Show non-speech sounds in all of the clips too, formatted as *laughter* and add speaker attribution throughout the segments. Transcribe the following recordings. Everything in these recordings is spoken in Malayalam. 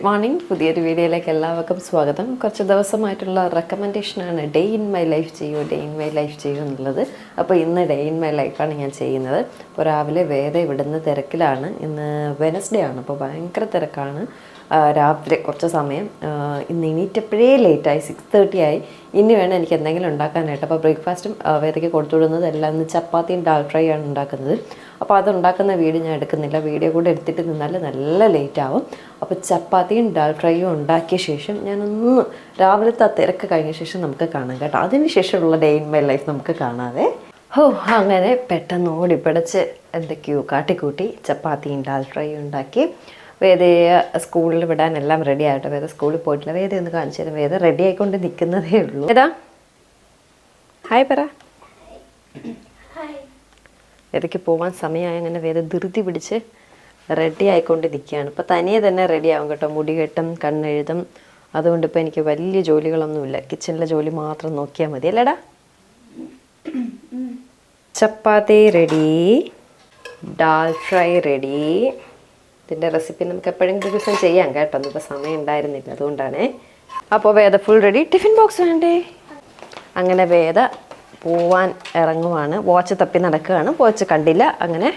Speaker 1: Good morning. പുതിയൊരു വീഡിയോയിലേക്ക് എല്ലാവർക്കും സ്വാഗതം. കുറച്ച് ദിവസമായിട്ടുള്ള റെക്കമെൻഡേഷനാണ് ഡേ ഇൻ മൈ ലൈഫ് ചെയ്യൂ ഡേ ഇൻ മൈ ലൈഫ് ചെയ്യൂ എന്നുള്ളത്. അപ്പോൾ ഇന്ന് ഡേ ഇൻ മൈ ലൈഫാണ് ഞാൻ ചെയ്യുന്നത്. അപ്പോൾ രാവിലെ വേറെ ഇവിടുന്ന് തിരക്കിലാണ്. ഇന്ന് വെനസ്ഡേ ആണ്. അപ്പോൾ ഭയങ്കര തിരക്കാണ്. രാത്രി കുറച്ച് സമയം. ഇന്ന് എണീറ്റപ്പോഴേ ലേറ്റായി. സിക്സ് തേർട്ടി ആയി. ഇനി വേണം എനിക്ക് എന്തെങ്കിലും ഉണ്ടാക്കാനായിട്ട്. അപ്പോൾ ബ്രേക്ക്ഫാസ്റ്റും വേറെ കൊടുത്തു വിടുന്നത് എല്ലാം ഇന്ന് ചപ്പാത്തിയും ഡാൽ ഫ്രൈ ആണ് ഉണ്ടാക്കുന്നത്. അപ്പോൾ അതുണ്ടാക്കുന്ന വീഡിയോ ഞാൻ എടുക്കുന്നില്ല. വീഡിയോ കൂടെ എടുത്തിട്ട് നിന്നാൽ നല്ല ലേറ്റ് ആവും. അപ്പോൾ ചപ്പാത്തിയും ഡാൽ ഫ്രൈയും ഉണ്ടാക്കിയ ശേഷം ഞാനൊന്ന് രാവിലത്തെ ആ തിരക്ക് കഴിഞ്ഞ ശേഷം നമുക്ക് കാണാം കേട്ടോ. അതിന് ശേഷമുള്ള ഡേ ഇൻ മൈ ലൈഫ് നമുക്ക് കാണാതെ ഓ അങ്ങനെ പെട്ടെന്ന് ഓടിപ്പിടച്ച് എന്തൊക്കെയോ കാട്ടിക്കൂട്ടി ചപ്പാത്തിയും ഡാൽ ഫ്രൈയും ഉണ്ടാക്കി. വേദയെ സ്കൂളിൽ വിടാൻ എല്ലാം റെഡി ആയിട്ട് വേദ സ്കൂളിൽ പോയിട്ടില്ല. വേദ ഒന്ന് കാണിച്ചു തരാം. വേദ റെഡി ആയിക്കൊണ്ട് നിൽക്കുന്നതേ ഉള്ളൂ. ഏതാ? ഹായ് പറ. വേദയ്ക്ക് പോകാൻ സമയമായി അങ്ങനെ വേദ ധൃതി പിടിച്ച് റെഡി ആയിക്കൊണ്ട് നിൽക്കുകയാണ് ഇപ്പോൾ തനിയെ തന്നെ റെഡി ആവും കേട്ടോ. മുടി കെട്ടും കണ്ണെഴുതും. അതുകൊണ്ട് ഇപ്പോൾ എനിക്ക് വലിയ ജോലികളൊന്നുമില്ല. കിച്ചണിലെ ജോലി മാത്രം നോക്കിയാൽ മതി. അല്ലേടാ? Chapati ready dal fry ready ഇതിന്റെ റെസിപ്പി നമുക്ക് എപ്പോഴെങ്കിലും ദിവസം ചെയ്യാം കേട്ടോ. ഇപ്പോൾ സമയം ഉണ്ടായിരുന്നില്ല. അതുകൊണ്ടാണ്. അപ്പോൾ Veda full ready tiffin box വേണ്ടേ? അങ്ങനെ വേദ പോവാൻ ഇറങ്ങുവാണ്. വാച്ച് തപ്പി നടക്കുകയാണ്. വാച്ച് കണ്ടില്ല. അങ്ങനെ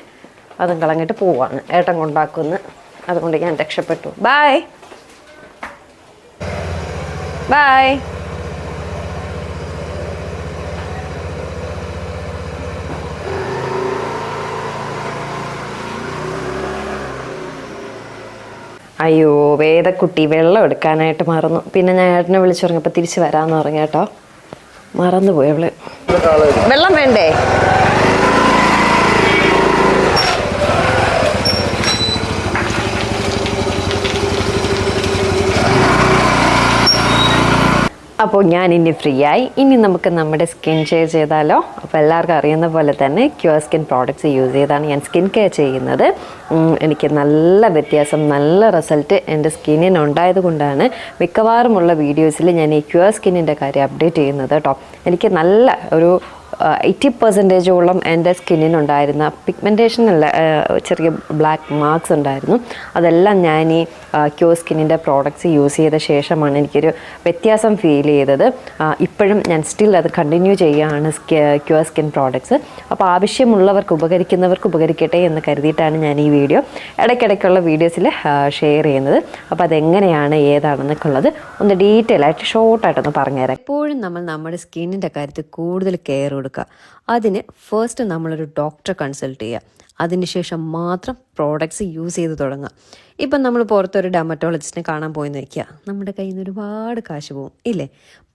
Speaker 1: അതും കളഞ്ഞിട്ട് പോവാണ്. ഏട്ടൻ കൊണ്ടാക്കുന്നു. അതുകൊണ്ട് ഞാൻ രക്ഷപ്പെട്ടു. ബായ് ബായ് അയ്യോ വേദക്കുട്ടി വെള്ളം എടുക്കാനായിട്ട് മറന്നു. പിന്നെ ഞാൻ ഏട്ടനെ വിളിച്ചു തുടങ്ങിയപ്പോൾ തിരിച്ച് വരാമെന്ന് പറഞ്ഞു കേട്ടോ. മറന്നുപോയി അവൾ. വെള്ളം വേണ്ടേ? അപ്പോൾ ഞാൻ ഇനി ഫ്രീ ആയി ഇനി നമുക്ക് നമ്മുടെ സ്കിൻ കെയർ ചെയ്താലോ? അപ്പോൾ എല്ലാവർക്കും അറിയുന്ന പോലെ തന്നെ ക്യൂർ സ്കിൻ പ്രോഡക്റ്റ്സ് യൂസ് ചെയ്താണ് ഞാൻ സ്കിൻ കെയർ ചെയ്യുന്നത്. എനിക്ക് നല്ല വ്യത്യാസം നല്ല റിസൾട്ട് എന്റെ സ്കിന്നിന് ഉണ്ടായത് കൊണ്ടാണ് മിക്കവാറുമുള്ള വീഡിയോസിൽ ഞാൻ ഈ ക്യൂർ സ്കിന്നിന്റെ കാര്യം അപ്ഡേറ്റ് ചെയ്യുന്നത് കേട്ടോ. എനിക്ക് നല്ല ഒരു എയ്റ്റി പെർസെന്റേജോളം എന്റെ സ്കിന്നിനുണ്ടായിരുന്ന പിഗ്മെന്റേഷൻ അല്ല ചെറിയ ബ്ലാക്ക് മാർക്സ് ഉണ്ടായിരുന്നു. അതെല്ലാം ഞാൻ ഈ ക്യൂ സ്കിന്നിന്റെ പ്രോഡക്റ്റ്സ് യൂസ് ചെയ്ത ശേഷമാണ് എനിക്കൊരു വ്യത്യാസം ഫീൽ ചെയ്തത്. ഇപ്പോഴും ഞാൻ സ്റ്റിൽ അത് കണ്ടിന്യൂ ചെയ്യുകയാണ് ക്യൂ സ്കിൻ പ്രോഡക്ട്സ് അപ്പോൾ ആവശ്യമുള്ളവർക്ക് ഉപകരിക്കുന്നവർക്ക് ഉപകരിക്കട്ടെ എന്ന് കരുതിയിട്ടാണ് ഞാൻ ഈ വീഡിയോ ഇടയ്ക്കിടയ്ക്കുള്ള വീഡിയോസിൽ ഷെയർ ചെയ്യുന്നത്. അപ്പോൾ അതെങ്ങനെയാണ് ഏതാണെന്നൊക്കെ ഉള്ളത് ഒന്ന് ഡീറ്റെയിൽ ആയിട്ട് ഷോർട്ടായിട്ടൊന്ന് പറഞ്ഞുതരാം. എപ്പോഴും നമ്മൾ നമ്മുടെ സ്കിന്നിന്റെ കാര്യത്തിൽ കൂടുതൽ കെയർ കൊടുക്കുക. അതിന് ഫസ്റ്റ് നമ്മളൊരു ഡോക്ടറെ കൺസൾട്ട് ചെയ്യുക. അതിനുശേഷം മാത്രം പ്രോഡക്ട്സ് യൂസ് ചെയ്ത് തുടങ്ങുക. ഇപ്പം നമ്മൾ പുറത്തൊരു ഡെമറ്റോളജിസ്റ്റിനെ കാണാൻ പോയെന്ന് വയ്ക്കുക നമ്മുടെ കയ്യിൽ നിന്ന് ഒരുപാട് കാശ് പോകും ഇല്ലേ?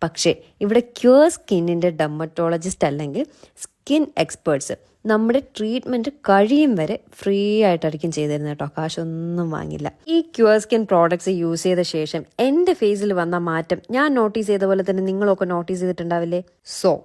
Speaker 1: പക്ഷേ ഇവിടെ ക്യൂർ സ്കിന്നിന്റെ ഡെമറ്റോളജിസ്റ്റ് അല്ലെങ്കിൽ സ്കിൻ എക്സ്പേർട്സ് നമ്മുടെ ട്രീറ്റ്മെന്റ് കഴിയും വരെ ഫ്രീ ആയിട്ടായിരിക്കും ചെയ്തിരുന്നത് കേട്ടോ. കാശൊന്നും വാങ്ങില്ല. ഈ ക്യൂർ സ്കിൻ പ്രോഡക്ട്സ് യൂസ് ചെയ്ത ശേഷം എന്റെ ഫേസിൽ വന്ന മാറ്റം ഞാൻ നോട്ടീസ് ചെയ്ത പോലെ തന്നെ നിങ്ങളൊക്കെ നോട്ടീസ് ചെയ്തിട്ടുണ്ടാവില്ലേ? So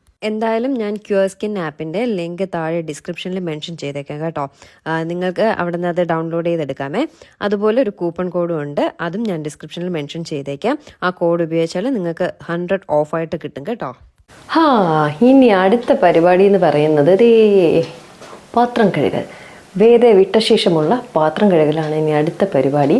Speaker 1: എന്തായാലും ഞാൻ ക്യൂർ സ്കിൻ ആപ്പിന്റെ ലിങ്ക് താഴെ ഡിസ്ക്രിപ്ഷനിൽ മെൻഷൻ ചെയ്തേക്കാം കേട്ടോ. നിങ്ങൾക്ക് അവിടെ നിന്ന് അത് ഡൗൺലോഡ് ചെയ്തെടുക്കാമേ. അതുപോലെ ഒരു കൂപ്പൺ കോഡും ഉണ്ട്. അതും ഞാൻ ഡിസ്ക്രിപ്ഷനിൽ മെൻഷൻ ചെയ്തേക്കാം. ആ കോഡ് ഉപയോഗിച്ചാൽ നിങ്ങൾക്ക് ഹൺഡ്രഡ് ഓഫായിട്ട് കിട്ടും കേട്ടോ. ഹാ ഇനി അടുത്ത പരിപാടി എന്ന് പറയുന്നത് ദേ പാത്രം കഴുകൽ. വേദ വിട്ട ശേഷമുള്ള പാത്രം കഴുകലാണ് ഇനി അടുത്ത പരിപാടി.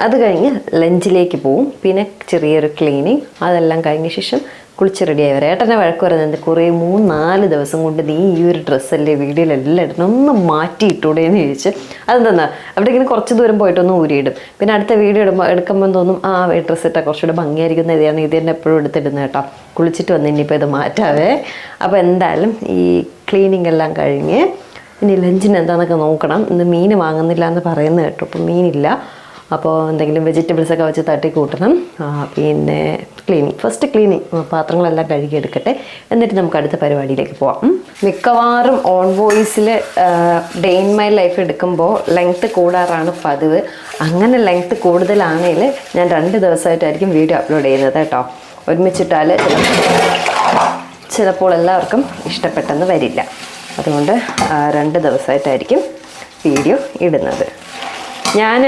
Speaker 1: അത് കഴിഞ്ഞ് ലഞ്ചിലേക്ക് പോവും. പിന്നെ ചെറിയൊരു ക്ലീനിങ് അതെല്ലാം കഴിഞ്ഞ ശേഷം കുളിച്ച് റെഡിയായി വരാം ഏട്ടനെ വഴക്ക് പറയുന്നത് കുറേ മൂന്ന് നാല് ദിവസം കൊണ്ട് നീ ഈ ഒരു ഡ്രസ്സല്ലേ വീഡിയോയിലെല്ലാം ഇടണം ഒന്ന് മാറ്റി ഇട്ടൂടെ എന്ന് ചോദിച്ച്. അതെന്താ അവിടെ ഇങ്ങനെ കുറച്ച് ദൂരം പോയിട്ടൊന്ന് ഊരിയിടും. പിന്നെ അടുത്ത വീഡിയോ ഇടുമ്പോൾ എടുക്കുമ്പോൾ തോന്നും ആ ഡ്രസ്സ് ഇട്ടാൽ കുറച്ചുകൂടെ ഭംഗിയായിരിക്കുന്ന ഇതാണ് ഇത് തന്നെ എപ്പോഴും എടുത്തിടുന്നത് കേട്ടോ. കുളിച്ചിട്ട് വന്ന് ഇനിയിപ്പോൾ ഇത് മാറ്റാവേ. അപ്പോൾ എന്തായാലും ഈ ക്ലീനിങ് എല്ലാം കഴിഞ്ഞ് ഇനി ലഞ്ചിന് എന്താണെന്നൊക്കെ നോക്കണം. ഇന്ന് മീൻ വാങ്ങുന്നില്ല എന്ന് പറയുന്നത് കേട്ടോ. അപ്പോൾ മീനില്ല. അപ്പോൾ എന്തെങ്കിലും വെജിറ്റബിൾസൊക്കെ വെച്ച് തട്ടി കൂട്ടണം പിന്നെ ക്ലീനിങ് ഫസ്റ്റ് ക്ലീനിങ് പാത്രങ്ങളെല്ലാം കഴുകിയെടുക്കട്ടെ. എന്നിട്ട് നമുക്ക് അടുത്ത പരിപാടിയിലേക്ക് പോവാം. മിക്കവാറും ഓൺ വോയിസിൽ ഡേ ഇൻ മൈ ലൈഫ് എടുക്കുമ്പോൾ ലെങ്ത്ത് കൂടാറാണ് പതിവ്. അങ്ങനെ ലെങ്ത്ത് കൂടുതലാണെങ്കിൽ ഞാൻ രണ്ട് ദിവസമായിട്ടായിരിക്കും വീഡിയോ അപ്ലോഡ് ചെയ്യുന്നത് കേട്ടോ. ഒരുമിച്ചിട്ടാൽ ചിലപ്പോൾ എല്ലാവർക്കും ഇഷ്ടപ്പെട്ടെന്ന് വരില്ല. അതുകൊണ്ട് രണ്ട് ദിവസമായിട്ടായിരിക്കും വീഡിയോ ഇടുന്നത്. ഞാൻ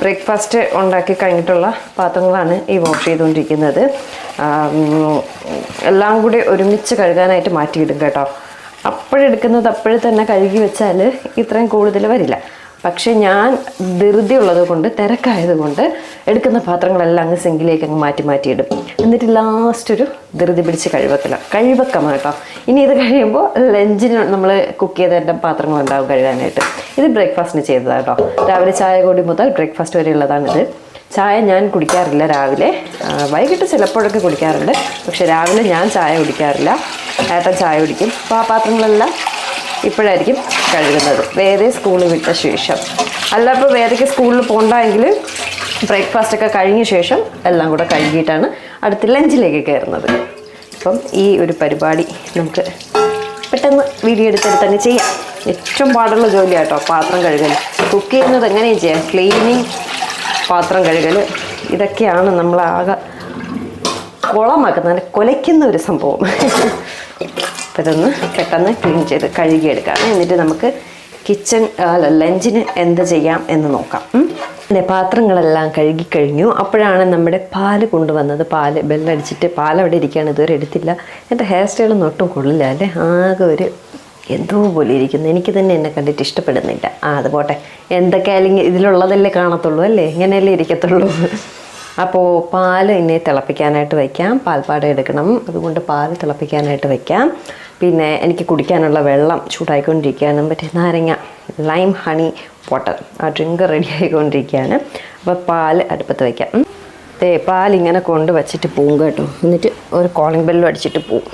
Speaker 1: ബ്രേക്ക്ഫാസ്റ്റ് ഉണ്ടാക്കി കഴിഞ്ഞിട്ടുള്ള പാത്രങ്ങളാണ് ഈ വാഷ് ചെയ്തുകൊണ്ടിരിക്കുന്നത്. എല്ലാം കൂടി ഒരുമിച്ച് കഴുകാനായിട്ട് മാറ്റിയിടും കേട്ടോ. അപ്പോഴെടുക്കുന്നത് അപ്പോഴേ തന്നെ കഴുകി വെച്ചാൽ ഇത്രയും കൂടുതൽ വരില്ല. പക്ഷേ ഞാൻ ധൃതി ഉള്ളത് കൊണ്ട് തിരക്കായത് കൊണ്ട് എടുക്കുന്ന പാത്രങ്ങളെല്ലാം അങ്ങ് സിങ്കിലേക്ക് അങ്ങ് മാറ്റി മാറ്റിയിടും. എന്നിട്ട് ലാസ്റ്റ് ഒരു ധൃതി പിടിച്ച് കഴിവത്തില്ല കഴിവക്കം കേട്ടോ. ഇനി ഇത് കഴിയുമ്പോൾ ലഞ്ചിന് നമ്മൾ കുക്ക് ചെയ്തതിന്റെ പാത്രങ്ങളുണ്ടാവും കഴുകാനായിട്ട്. ഇത് ബ്രേക്ക്ഫാസ്റ്റിന് ചെയ്തതാണ് കേട്ടോ. രാവിലെ ചായ കൂടി മുതൽ ബ്രേക്ക്ഫാസ്റ്റ് വരെ ഉള്ളതാണിത് ചായ ഞാൻ കുടിക്കാറില്ല രാവിലെ. വൈകിട്ട് ചിലപ്പോഴൊക്കെ കുടിക്കാറുണ്ട്. പക്ഷേ രാവിലെ ഞാൻ ചായ കുടിക്കാറില്ല. ഏട്ടൻ ചായ കുടിക്കും. അപ്പോൾ ആ പാത്രങ്ങളെല്ലാം ഇപ്പോഴായിരിക്കും കഴുകുന്നത്. വേറെ സ്കൂളിൽ വിട്ട ശേഷം. അല്ല ഇപ്പോൾ വേദയ്ക്ക് സ്കൂളിൽ പോകണ്ടെങ്കിൽ ബ്രേക്ക്ഫാസ്റ്റ് ഒക്കെ കഴിഞ്ഞ ശേഷം എല്ലാം കൂടെ കഴുകിയിട്ടാണ് അടുത്ത ലഞ്ചിലേക്ക് കയറുന്നത്. അപ്പം ഈ ഒരു പരിപാടി നമുക്ക് പെട്ടെന്ന് വീഡിയോ എടുത്തെടുത്ത് തന്നെ ചെയ്യാം. ഏറ്റവും പാടുള്ള ജോലിയാട്ടോ പാത്രം കഴുകൽ കുക്ക് ചെയ്യുന്നത് എങ്ങനെയും ചെയ്യാം? ക്ലീനിങ് പാത്രം കഴുകൽ ഇതൊക്കെയാണ് നമ്മളാകെ കുളമാക്കുന്നത്. കുലയ്ക്കുന്ന ഒരു സംഭവം. അപ്പം ഇതൊന്ന് പെട്ടെന്ന് ക്ലീൻ ചെയ്ത് കഴുകിയെടുക്കാം. എന്നിട്ട് നമുക്ക് കിച്ചൺ ലഞ്ചിന് എന്ത് ചെയ്യാം എന്ന് നോക്കാം. പിന്നെ പാത്രങ്ങളെല്ലാം കഴുകി കഴിഞ്ഞു. അപ്പോഴാണ് നമ്മുടെ പാൽ കൊണ്ടുവന്നത്. പാൽ ബെല്ലടിച്ചിട്ട് പാൽ അവിടെ ഇരിക്കുകയാണ്. ഇതുവരെ എടുത്തില്ല. എന്റെ ഹെയർ സ്റ്റൈലൊന്നും ഒട്ടും കൊള്ളില്ല അല്ലേ? ആകെ ഒരു എന്തോ പോലെ ഇരിക്കുന്നു. എനിക്ക് തന്നെ എന്നെ കണ്ടിട്ട് ഇഷ്ടപ്പെടുന്നില്ല. ആ അത് പോട്ടെ. അല്ലെങ്കിൽ ഇതിലുള്ളതല്ലേ കാണത്തുള്ളൂ അല്ലേ? ഇങ്ങനെയല്ലേ ഇരിക്കത്തുള്ളൂ. അപ്പോൾ പാൽ ഇനി തിളപ്പിക്കാനായിട്ട് വയ്ക്കാം പാൽപ്പാട എടുക്കണം. അതുകൊണ്ട് പാൽ തിളപ്പിക്കാനായിട്ട് വയ്ക്കാം പിന്നെ എനിക്ക് കുടിക്കാനുള്ള വെള്ളം ചൂടായിക്കൊണ്ടിരിക്കുകയാണ്. മറ്റേ നാരങ്ങ ലൈം ഹണി വാട്ടർ ആ ഡ്രിങ്ക് റെഡി ആയിക്കൊണ്ടിരിക്കുകയാണ്. അപ്പോൾ പാൽ അടുപ്പത്ത് വയ്ക്കാം തേ ദേ പാലിങ്ങനെ കൊണ്ട് വച്ചിട്ട് പോവും കേട്ടോ. എന്നിട്ട് ഒരു കോളിംഗ് ബെല്ലും അടിച്ചിട്ട് പോവും.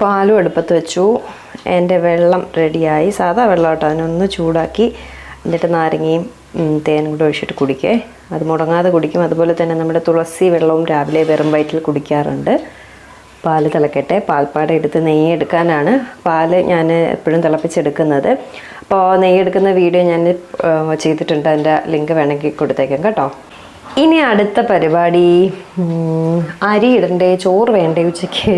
Speaker 1: പാലും അടുപ്പത്ത് വെച്ചു. എന്റെ വെള്ളം റെഡിയായി സാധാ വെള്ളം കേട്ടോ അതിനൊന്ന് ചൂടാക്കി. എന്നിട്ട് നാരങ്ങയും തേനും കൂടെ ഒഴിച്ചിട്ട് കുടിക്കേ. അത് മുടങ്ങാതെ കുടിക്കും. അതുപോലെ തന്നെ നമ്മുടെ തുളസി വെള്ളവും രാവിലെ വെറും വയറ്റിൽ കുടിക്കാറുണ്ട്. പാൽ തിളക്കട്ടെ. പാൽപ്പാട എടുത്ത് നെയ്യ് എടുക്കാനാണ് പാൽ ഞാൻ എപ്പോഴും തിളപ്പിച്ചെടുക്കുന്നത്. അപ്പോൾ നെയ്യ് എടുക്കുന്ന വീഡിയോ ഞാൻ ചെയ്തിട്ടുണ്ട്. അതിന്റെ ലിങ്ക് വേണമെങ്കിൽ കൊടുത്തേക്കാം കേട്ടോ. ഇനി അടുത്ത പരിപാടി അരി ഇടണ്ടേ? ചോറ് വേണ്ടേ ഉച്ചയ്ക്ക്?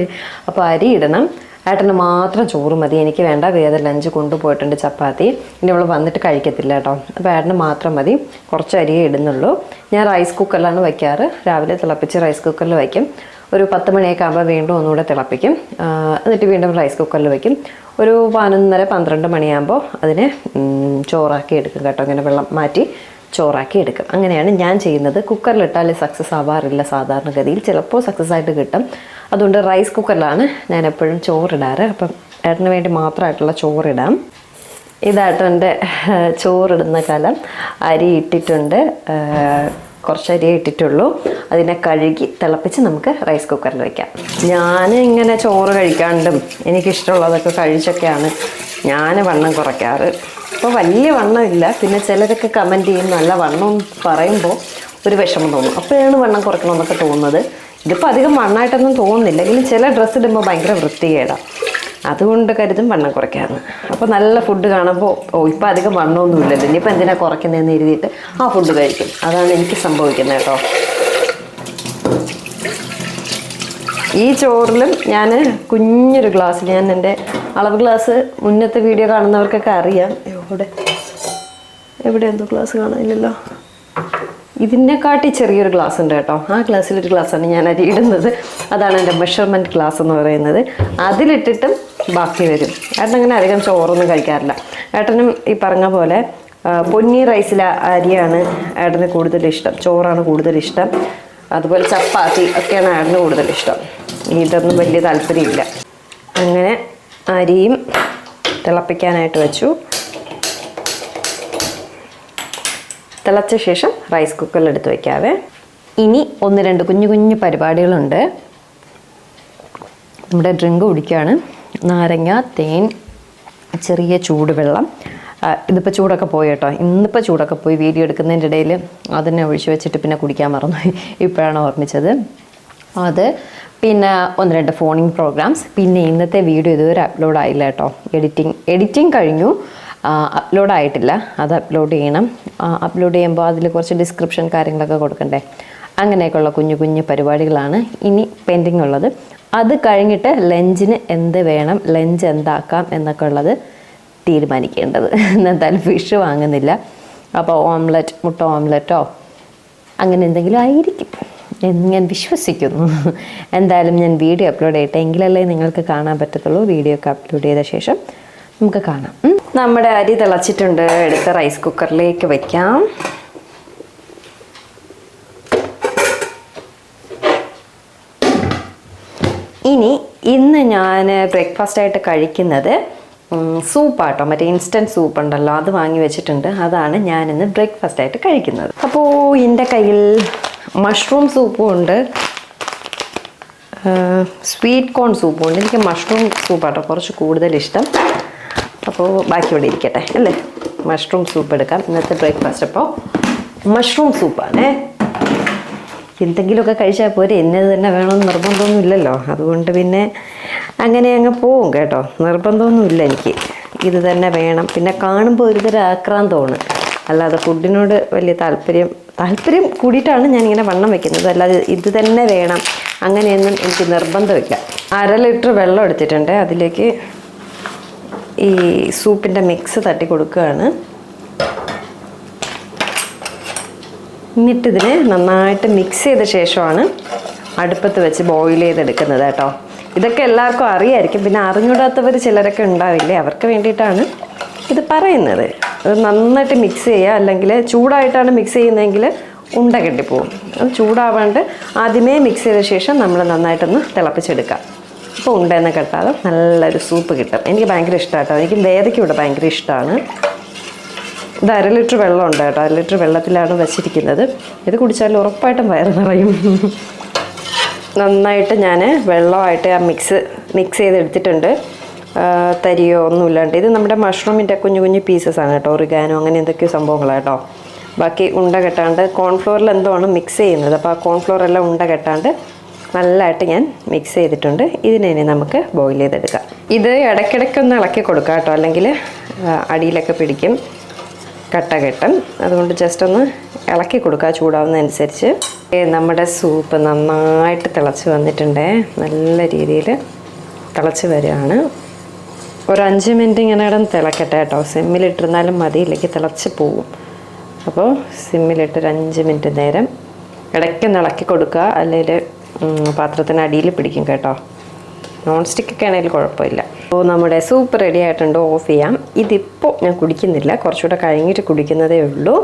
Speaker 1: അപ്പോൾ അരി ഇടണം. ഏട്ടന് മാത്രം ചോറ് മതി എനിക്ക് വേണ്ട. വേറെ ലഞ്ച് കൊണ്ടുപോയിട്ടുണ്ട് ചപ്പാത്തി. ഇനി അവൾ വന്നിട്ട് കഴിക്കത്തില്ല കേട്ടോ. അപ്പോൾ ഏട്ടന് മാത്രം മതി. കുറച്ച് അരിയേ ഇടുന്നുള്ളൂ. ഞാൻ റൈസ് കുക്കറിലാണ് വയ്ക്കാറ് രാവിലെ തിളപ്പിച്ച് റൈസ് കുക്കറിൽ വയ്ക്കും ഒരു പത്ത് മണിയൊക്കെ ആകുമ്പോൾ വീണ്ടും ഒന്നുകൂടെ തിളപ്പിക്കും. എന്നിട്ട് വീണ്ടും റൈസ് കുക്കറിൽ വയ്ക്കും ഒരു പതിനൊന്നര പന്ത്രണ്ട് മണിയാകുമ്പോൾ അതിനെ ചോറാക്കി എടുക്കും കേട്ടോ. ഇങ്ങനെ വെള്ളം മാറ്റി. ചോറാക്കി എടുക്കും. അങ്ങനെയാണ് ഞാൻ ചെയ്യുന്നത്. കുക്കറിലിട്ടാൽ സക്സസ് ആവാറില്ല സാധാരണഗതിയിൽ. ചിലപ്പോൾ സക്സസ് ആയിട്ട് കിട്ടും. അതുകൊണ്ട് റൈസ് കുക്കറിലാണ് ഞാൻ എപ്പോഴും ചോറിടാറ്. അപ്പം ഏട്ടന് വേണ്ടി മാത്രമായിട്ടുള്ള ചോറിടാം. ഇതായിട്ടെന്റെ ചോറിടുന്ന കലം. അരി ഇട്ടിട്ടുണ്ട്. കുറച്ച് അരി ഇട്ടിട്ടുള്ളൂ. അതിനെ കഴുകി തിളപ്പിച്ച് നമുക്ക് റൈസ് കുക്കറിൽ വയ്ക്കാം ഞാൻ ഇങ്ങനെ ചോറ് കഴിക്കാണ്ടും എനിക്കിഷ്ടമുള്ളതൊക്കെ കഴിച്ചൊക്കെയാണ് ഞാൻ വണ്ണം കുറയ്ക്കാറ്. അപ്പോൾ വലിയ വണ്ണമില്ല പിന്നെ ചിലരൊക്കെ കമന്റ് ചെയ്യും നല്ല വണ്ണം പറയുമ്പോൾ ഒരു വിഷമം തോന്നും. അപ്പോഴാണ് വണ്ണം കുറയ്ക്കണമെന്നൊക്കെ തോന്നുന്നത്. ഇതിപ്പോൾ അധികം വണ്ണമായിട്ടൊന്നും തോന്നുന്നില്ല. എങ്കിലും ചില ഡ്രസ്സ് ഇടുമ്പോൾ ഭയങ്കര വൃത്തികേടാണ് അതുകൊണ്ട് കരുതും വണ്ണം കുറയ്ക്കാമെന്ന് അപ്പോൾ നല്ല ഫുഡ് കാണുമ്പോൾ ഓ ഇപ്പം അധികം വണ്ണമൊന്നുമില്ലല്ലോ. ഇനിയിപ്പോൾ എന്തിനാണ് കുറയ്ക്കുന്നതെന്ന് എഴുതിയിട്ട് ആ ഫുഡ് കഴിക്കും. അതാണ് എനിക്ക് സംഭവിക്കുന്നത് കേട്ടോ. ഈ ചോറിലും ഞാൻ കുഞ്ഞൊരു ഗ്ലാസ്സിൽ ഞാൻ എന്റെ അളവ് ഗ്ലാസ് മുന്നത്തെ വീഡിയോ കാണുന്നവർക്കൊക്കെ അറിയാം. എവിടെ? എവിടെ എന്തോ ഗ്ലാസ് കാണാനില്ലല്ലോ. ഇതിനെക്കാട്ടി ചെറിയൊരു ഗ്ലാസ് ഉണ്ട് കേട്ടോ. ആ ഗ്ലാസ്സിലൊരു ഗ്ലാസ്സാണ് ഞാൻ അരി ഇടുന്നത്. അതാണ് എന്റെ മെഷർമെന്റ് ഗ്ലാസ് എന്ന് പറയുന്നത്. അതിലിട്ടിട്ടും ബാക്കി വരും. ഏട്ടൻ അങ്ങനെ അധികം ചോറൊന്നും കഴിക്കാറില്ല. ഏട്ടനും ഈ പറഞ്ഞ പോലെ പൊന്നി റൈസിലെ അരിയാണ് ഏട്ടന് കൂടുതൽ ഇഷ്ടം. ചോറാണ് കൂടുതൽ ഇഷ്ടം. അതുപോലെ ചപ്പാത്തി ഒക്കെയാണ് ഏട്ടന് കൂടുതൽ ഇഷ്ടം. ഇതൊന്നും വലിയ താല്പര്യമില്ല. അങ്ങനെ അരിയും തിളപ്പിക്കാനായിട്ട് വെച്ചു. തിളച്ച ശേഷം റൈസ് കുക്കറിൽ എടുത്ത് വയ്ക്കാവേ ഇനി ഒന്ന് രണ്ട് കുഞ്ഞു കുഞ്ഞു പരിപാടികളുണ്ട്. നമ്മുടെ ഡ്രിങ്ക് കുടിക്കുകയാണ്. നാരങ്ങ തേൻ ചെറിയ ചൂടുവെള്ളം. ഇതിപ്പോൾ ചൂടൊക്കെ പോയി കേട്ടോ. ഇന്നിപ്പോൾ ചൂടൊക്കെ പോയി വീഡിയോ എടുക്കുന്നതിന്റെ ഇടയിൽ അതിനെ ഒഴിച്ചു വെച്ചിട്ട് പിന്നെ കുടിക്കാൻ മറന്നു ഇപ്പോഴാണ് ഓർമ്മിച്ചത്. അത് പിന്നെ ഒന്ന് രണ്ട് ഫോണിങ് പ്രോഗ്രാംസ്. പിന്നെ ഇന്നത്തെ വീഡിയോ ഇതുവരെ അപ്ലോഡ് ആയില്ല കേട്ടോ. എഡിറ്റിംഗ് എഡിറ്റിംഗ് കഴിഞ്ഞു. അപ്ലോഡ് ആയിട്ടില്ല. അത് അപ്ലോഡ് ചെയ്യണം. അപ്ലോഡ് ചെയ്യുമ്പോൾ അതിൽ കുറച്ച് ഡിസ്ക്രിപ്ഷൻ കാര്യങ്ങളൊക്കെ കൊടുക്കണ്ടേ? അങ്ങനെയൊക്കെയുള്ള കുഞ്ഞു കുഞ്ഞു പരിപാടികളാണ് ഇനി പെൻഡിങ് ഉള്ളത് അത് കഴിഞ്ഞിട്ട് ലഞ്ചിന് എന്ത് വേണം ലഞ്ച് എന്താക്കാം എന്നൊക്കെ ഉള്ളത് തീരുമാനിക്കേണ്ടത്. എന്തായാലും ഫിഷ് വാങ്ങുന്നില്ല. അപ്പോൾ ഓംലെറ്റ് മുട്ട ഓംലെറ്റോ അങ്ങനെ എന്തെങ്കിലും ആയിരിക്കും. എന്ന് ഞാൻ വിശ്വസിക്കുന്നു. എന്തായാലും ഞാൻ വീഡിയോ അപ്ലോഡ് ചെയ്യട്ടെ. എങ്കിലല്ലേ നിങ്ങൾക്ക് കാണാൻ പറ്റത്തുള്ളൂ. വീഡിയോ ഒക്കെ അപ്ലോഡ് ചെയ്ത ശേഷം നമുക്ക് കാണാം. നമ്മുടെ അരി തിളച്ചിട്ടുണ്ട്. എടുത്ത് റൈസ് കുക്കറിലേക്ക് വെക്കാം. ഇനി ഇന്ന് ഞാൻ ബ്രേക്ക്ഫാസ്റ്റ് ആയിട്ട് കഴിക്കുന്നത് സൂപ്പാട്ടോ. മറ്റേ ഇൻസ്റ്റന്റ് സൂപ്പ് ഉണ്ടല്ലോ അത് വാങ്ങി വെച്ചിട്ടുണ്ട്. അതാണ് ഞാൻ ഇന്ന് ബ്രേക്ക്ഫാസ്റ്റ് ആയിട്ട് കഴിക്കുന്നത്. അപ്പോൾ എന്റെ കയ്യിൽ മഷ്റൂം സൂപ്പും ഉണ്ട് സ്വീറ്റ് കോൺ സൂപ്പും ഉണ്ട് എനിക്ക് മഷ്റൂം സൂപ്പാട്ടോ കുറച്ച് കൂടുതൽ ഇഷ്ടം അപ്പോൾ ബാക്കി ഇവിടെ ഇരിക്കട്ടെ അല്ലേ? മഷ്റൂം സൂപ്പ് എടുക്കാം. ഇന്നത്തെ ബ്രേക്ക്ഫാസ്റ്റ് അപ്പോൾ മഷ്റൂം സൂപ്പാണേ. എന്തെങ്കിലുമൊക്കെ കഴിച്ചാൽ പോരെ? എന്നത് തന്നെ വേണമെന്ന് നിർബന്ധമൊന്നുമില്ലല്ലോ. അതുകൊണ്ട് പിന്നെ അങ്ങനെ അങ്ങ് പോവും കേട്ടോ. നിർബന്ധമൊന്നുമില്ല എനിക്ക്. ഇത് തന്നെ വേണം. പിന്നെ കാണുമ്പോൾ ഒരുതരം ആക്രാന്തമാണ്. അല്ലാതെ ഫുഡിനോട് വലിയ താല്പര്യം താല്പര്യം കൂടിയിട്ടാണ് ഞാനിങ്ങനെ വണ്ണം വെക്കുന്നത്. അല്ലാതെ ഇത് തന്നെ വേണം. അങ്ങനെയൊന്നും എനിക്ക് നിർബന്ധമില്ല. അര ലിറ്റർ വെള്ളം എടുത്തിട്ടുണ്ട്. അതിലേക്ക് ഈ സൂപ്പിന്റെ മിക്സ് തട്ടി കൊടുക്കുകയാണ്. എന്നിട്ടിതിനെ നന്നായിട്ട് മിക്സ് ചെയ്ത ശേഷമാണ് അടുപ്പത്ത് വെച്ച് ബോയിൽ ചെയ്തെടുക്കുന്നത് കേട്ടോ. ഇതൊക്കെ എല്ലാവർക്കും അറിയായിരിക്കും. പിന്നെ അറിഞ്ഞൂടാത്തവർ ചിലരൊക്കെ ഉണ്ടാവില്ലേ? അവർക്ക് വേണ്ടിയിട്ടാണ് ഇത് പറയുന്നത്. അത് നന്നായിട്ട് മിക്സ് ചെയ്യുക അല്ലെങ്കിൽ ചൂടായിട്ടാണ് മിക്സ് ചെയ്യുന്നതെങ്കിൽ ഉണ്ട കെട്ടിപ്പോവും. അത് ചൂടാവാണ്ട് ആദ്യമേ മിക്സ് ചെയ്ത ശേഷം നമ്മൾ നന്നായിട്ടൊന്ന് തിളപ്പിച്ചെടുക്കുക. അപ്പോൾ ഉണ്ടെന്ന് കെട്ടാതെ നല്ലൊരു സൂപ്പ് കിട്ടും. എനിക്ക് ഭയങ്കര ഇഷ്ടമാണ് കേട്ടോ എനിക്ക് വേദയ്ക്ക് ഇവിടെ ഭയങ്കര ഇഷ്ടമാണ് ഇത് അര ലിറ്റർ വെള്ളം ഉണ്ട് കേട്ടോ. അര ലിറ്റർ വെള്ളത്തിലാണ് വെച്ചിരിക്കുന്നത്. ഇത് കുടിച്ചാൽ ഉറപ്പായിട്ടും വയറ് നിറയും. നന്നായിട്ട് ഞാൻ വെള്ളമായിട്ട് ആ മിക്സ് മിക്സ് ചെയ്തെടുത്തിട്ടുണ്ട്. തരിയോ ഒന്നുമില്ലാണ്ട് ഇത് നമ്മുടെ മഷ്റൂമിന്റെ കുഞ്ഞു കുഞ്ഞു പീസസ് ആണ് കേട്ടോ. ഒറിഗാനോ അങ്ങനെ എന്തൊക്കെയോ സംഭവങ്ങളാണ് കേട്ടോ. ബാക്കി ഉണ്ട കെട്ടാണ്ട് കോൺഫ്ലോറിൽ എന്തോ ആണ് മിക്സ് ചെയ്യുന്നത്. അപ്പോൾ ആ കോൺഫ്ലോർ എല്ലാം ഉണ്ട കെട്ടാണ്ട് നല്ലതായിട്ട് ഞാൻ മിക്സ് ചെയ്തിട്ടുണ്ട്. ഇതിനെ ഇനി നമുക്ക് ബോയിൽ ചെയ്തെടുക്കാം. ഇത് ഇടയ്ക്കിടയ്ക്ക് ഒന്ന് ഇളക്കി കൊടുക്കാം കേട്ടോ. അല്ലെങ്കിൽ അടിയിലൊക്കെ പിടിക്കും. കട്ട കെട്ടും അതുകൊണ്ട് ജസ്റ്റ് ഒന്ന് ഇളക്കി കൊടുക്കുക ചൂടാവുന്നതനുസരിച്ച്. നമ്മുടെ സൂപ്പ് നന്നായിട്ട് തിളച്ച് വന്നിട്ടുണ്ട്. നല്ല രീതിയിൽ തിളച്ച് വരികയാണ്. ഒരു അഞ്ച് മിനിറ്റ് ഇങ്ങനെ ഇടം തിളക്കട്ടെ കേട്ടോ. സിമ്മിലിട്ടിരുന്നാലും മതി ഇല്ലെങ്കിൽ തിളച്ച് പോവും. അപ്പോൾ സിമ്മിലിട്ട് ഒരു അഞ്ച് മിനിറ്റ് നേരം ഇടയ്ക്ക് ഇളക്കി കൊടുക്കുക. അല്ലെങ്കിൽ പാത്രത്തിന് അടിയിൽ പിടിക്കും കേട്ടോ. നോൺ സ്റ്റിക്കൊക്കെ ആണെങ്കിൽ കുഴപ്പമില്ല. അപ്പോൾ നമ്മുടെ സൂപ്പ് റെഡി ആയിട്ടുണ്ട് ഓഫ് ചെയ്യാം. ഇതിപ്പോൾ ഞാൻ കുടിക്കുന്നില്ല കുറച്ചുകൂടെ കഴിഞ്ഞിട്ട് കുടിക്കുന്നതേ ഉള്ളൂ.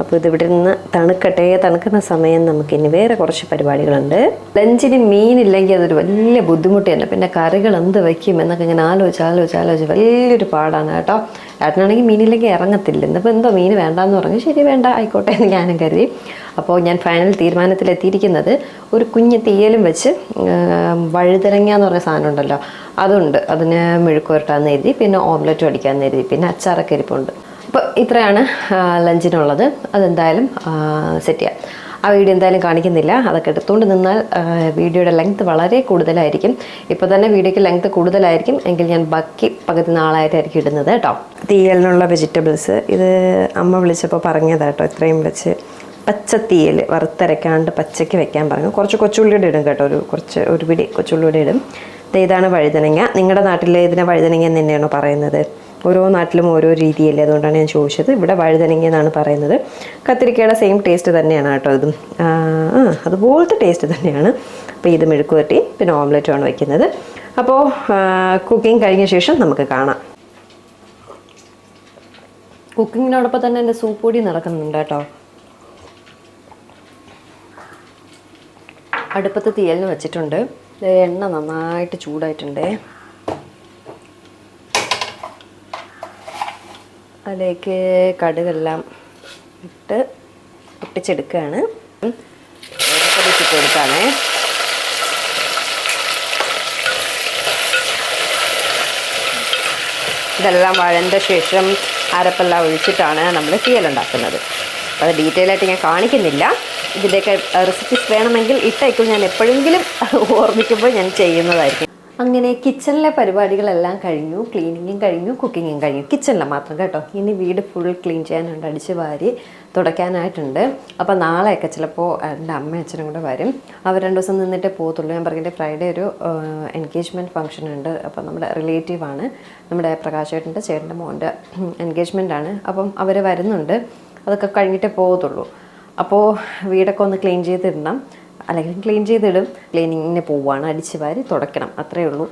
Speaker 1: അപ്പോൾ ഇതിവിടെ നിന്ന് തണുക്കട്ടെ തണുക്കുന്ന സമയം നമുക്കിനി വേറെ കുറച്ച് പരിപാടികളുണ്ട്. ലഞ്ചിന് മീനില്ലെങ്കിൽ അതൊരു വലിയ ബുദ്ധിമുട്ട് തന്നെ. പിന്നെ കറികൾ എന്ത് വയ്ക്കും എന്നൊക്കെ ഇങ്ങനെ ആലോചിച്ച് ആലോചിച്ച് ആലോചിച്ച് വലിയൊരു പാടാണ് കേട്ടോ. ഏട്ടനാണെങ്കിൽ മീനില്ലെങ്കിൽ ഇറങ്ങത്തില്ല. ഇന്നിപ്പോൾ എന്തോ മീൻ വേണ്ടാന്ന് പറഞ്ഞു. ശരി വേണ്ട ആയിക്കോട്ടെ എന്ന് ഞാനും കരുതി. അപ്പോൾ ഞാൻ ഫൈനൽ തീരുമാനത്തിലെത്തിയിരിക്കുന്നത് ഒരു കുഞ്ഞ് തീയലും വെച്ച് ഉം, എന്ന് പറയുന്ന സാധനം ഉണ്ടല്ലോ അതുണ്ട്. അതിന് മെഴുക്ക് പുരട്ടാന്ന് എഴുതി പിന്നെ ഓംലെറ്റ് അടിക്കാമെന്ന് എഴുതി പിന്നെ അച്ചാറൊക്കെ ഇരിപ്പുണ്ട് അപ്പോൾ ഇത്രയാണ് ലഞ്ചിനുള്ളത് അതെന്തായാലും സെറ്റ് ചെയ്യാം. ആ വീഡിയോ എന്തായാലും കാണിക്കുന്നില്ല. അതൊക്കെ എടുത്തുകൊണ്ട് നിന്നാൽ വീഡിയോയുടെ ലെങ്ത് വളരെ കൂടുതലായിരിക്കും. ഇപ്പോൾ തന്നെ വീഡിയോയ്ക്ക് ലെങ്ത് കൂടുതലായിരിക്കും. എങ്കിൽ ഞാൻ ബാക്കി പകുതി നാളായിട്ടായിരിക്കും ഇടുന്നത് കേട്ടോ. തീയലിനുള്ള വെജിറ്റബിൾസ് ഇത് അമ്മ വിളിച്ചപ്പോൾ പറഞ്ഞതാട്ടോ ഇത്രയും വെച്ച്. പച്ചത്തീയൽ വറുത്തരക്കാണ്ട് പച്ചയ്ക്ക് വെക്കാൻ പറഞ്ഞു. കുറച്ച് കൊച്ചുള്ളിയുടെ ഇടും കേട്ടോ ഒരു കുറച്ച് ഒരു പിടി കൊച്ചുള്ളിയുടെ ഇടും. ഇതാണ് വഴുതനങ്ങ. നിങ്ങളുടെ നാട്ടിലെ ഇതിനെ വഴുതനങ്ങ എന്ന് തന്നെയാണോ പറയുന്നത്? ഓരോ നാട്ടിലും ഓരോ രീതിയല്ലേ അതുകൊണ്ടാണ് ഞാൻ ചോദിച്ചത്. ഇവിടെ വഴുതനങ്ങ എന്നാണ് പറയുന്നത്. കത്തിരിക്കയുടെ സെയിം ടേസ്റ്റ് തന്നെയാണ് കേട്ടോ ഇതും. അതുപോലത്തെ ടേസ്റ്റ് തന്നെയാണ്. അപ്പോൾ ഇത് മെഴുക്ക് മെഴുക്കുവരട്ടി പിന്നെ ഓംലെറ്റുമാണ് വയ്ക്കുന്നത് അപ്പോൾ കുക്കിംഗ് കഴിഞ്ഞ ശേഷം നമുക്ക് കാണാം. കുക്കിങ്ങിനോടൊപ്പം തന്നെ എന്റെ സൂപ്പ് പൊടി നടക്കുന്നുണ്ട് കേട്ടോ. അടുപ്പത്ത് തീയലിന് വെച്ചിട്ടുണ്ട്. എണ്ണ നന്നായിട്ട് ചൂടായിട്ടുണ്ട്. അതിലേക്ക് കടുകെല്ലാം ഇട്ട് പൊട്ടിച്ചെടുക്കുകയാണ്. പൊടിച്ചിട്ട് എടുക്കാനേ ഇതെല്ലാം വഴന്റെ ശേഷം അരപ്പെല്ലാം ഒഴിച്ചിട്ടാണ് നമ്മൾ തീയലുണ്ടാക്കുന്നത് അത് ഡീറ്റെയിൽ ആയിട്ട് ഞാൻ കാണിക്കുന്നില്ല. ഇതിന്റെയൊക്കെ റെസിപ്പീസ് വേണമെങ്കിൽ ഇട്ടേക്കും. ഞാൻ എപ്പോഴെങ്കിലും *laughs* ഓർമ്മിക്കുമ്പോൾ ഞാൻ ചെയ്യുന്നതായിരിക്കും. അങ്ങനെ കിച്ചണിലെ പരിപാടികളെല്ലാം കഴിഞ്ഞു. ക്ലീനിങ്ങും കഴിഞ്ഞു. കുക്കിങ്ങും കഴിഞ്ഞു. കിച്ചണിലെ മാത്രം കേട്ടോ. ഇനി വീട് ഫുൾ ക്ലീൻ ചെയ്യാനുണ്ട്. അടിച്ച് വാരി തുടയ്ക്കാനായിട്ടുണ്ട്. അപ്പോൾ നാളെയൊക്കെ ചിലപ്പോൾ എന്റെ അമ്മയും അച്ഛനും കൂടെ വരും. അവർ രണ്ട് ദിവസം നിന്നിട്ടേ പോകത്തുള്ളൂ. ഞാൻ പറഞ്ഞിട്ട് ഫ്രൈഡേ ഒരു എൻഗേജ്മെന്റ് ഫംഗ്ഷൻ ഉണ്ട്. അപ്പോൾ നമ്മുടെ റിലേറ്റീവാണ് നമ്മുടെ പ്രകാശേട്ടന്റെ ചേട്ടന്റെ മോന്റെ എൻഗേജ്മെന്റ് ആണ്. അപ്പം അവർ വരുന്നുണ്ട്. അതൊക്കെ കഴിഞ്ഞിട്ടേ പോകത്തുള്ളൂ. അപ്പോൾ വീടൊക്കെ ഒന്ന് ക്ലീൻ ചെയ്തിടണം. അല്ലെങ്കിൽ ക്ലീൻ ചെയ്തിടും. ക്ലീനിങ്ങിന് പോവുകയാണ് അടിച്ച് വാരി തുടയ്ക്കണം. അത്രയേ ഉള്ളൂ.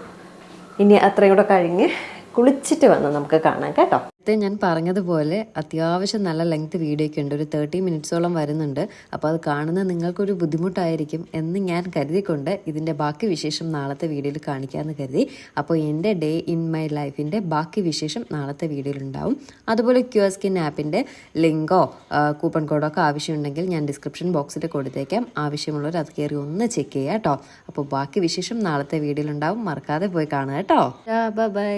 Speaker 1: ഇനി അത്രയും കൂടെ കഴിഞ്ഞ് കുളിച്ചിട്ട് വന്ന് നമുക്ക് കാണാം കേട്ടോ. നേരത്തെ ഞാൻ പറഞ്ഞതുപോലെ അത്യാവശ്യം നല്ല ലെങ്ത് വീഡിയോ ഒക്കെ ഉണ്ട്. ഒരു തേർട്ടി മിനിറ്റ്സോളം വരുന്നുണ്ട്. അപ്പോൾ അത് കാണുന്ന നിങ്ങൾക്കൊരു ബുദ്ധിമുട്ടായിരിക്കും എന്ന് ഞാൻ കരുതിക്കൊണ്ട് ഇതിന്റെ ബാക്കി വിശേഷം നാളത്തെ വീഡിയോയിൽ കാണിക്കാമെന്ന് കരുതി. അപ്പോൾ എന്റെ ഡേ ഇൻ മൈ ലൈഫിന്റെ ബാക്കി വിശേഷം നാളത്തെ വീഡിയോയിൽ ഉണ്ടാവും. അതുപോലെ ക്യൂ സ്കിൻ ആപ്പിന്റെ ലിങ്കോ കൂപ്പൺ കോഡോ ഒക്കെ ആവശ്യമുണ്ടെങ്കിൽ ഞാൻ ഡിസ്ക്രിപ്ഷൻ ബോക്സിൽ കൊടുത്തേക്കാം. ആവശ്യമുള്ളവർ അത് കയറി ഒന്ന് ചെക്ക് ചെയ്യുക കേട്ടോ അപ്പോൾ ബാക്കി വിശേഷം നാളത്തെ വീഡിയോയിൽ ഉണ്ടാവും. മറക്കാതെ പോയി കാണുക കേട്ടോ ബൈ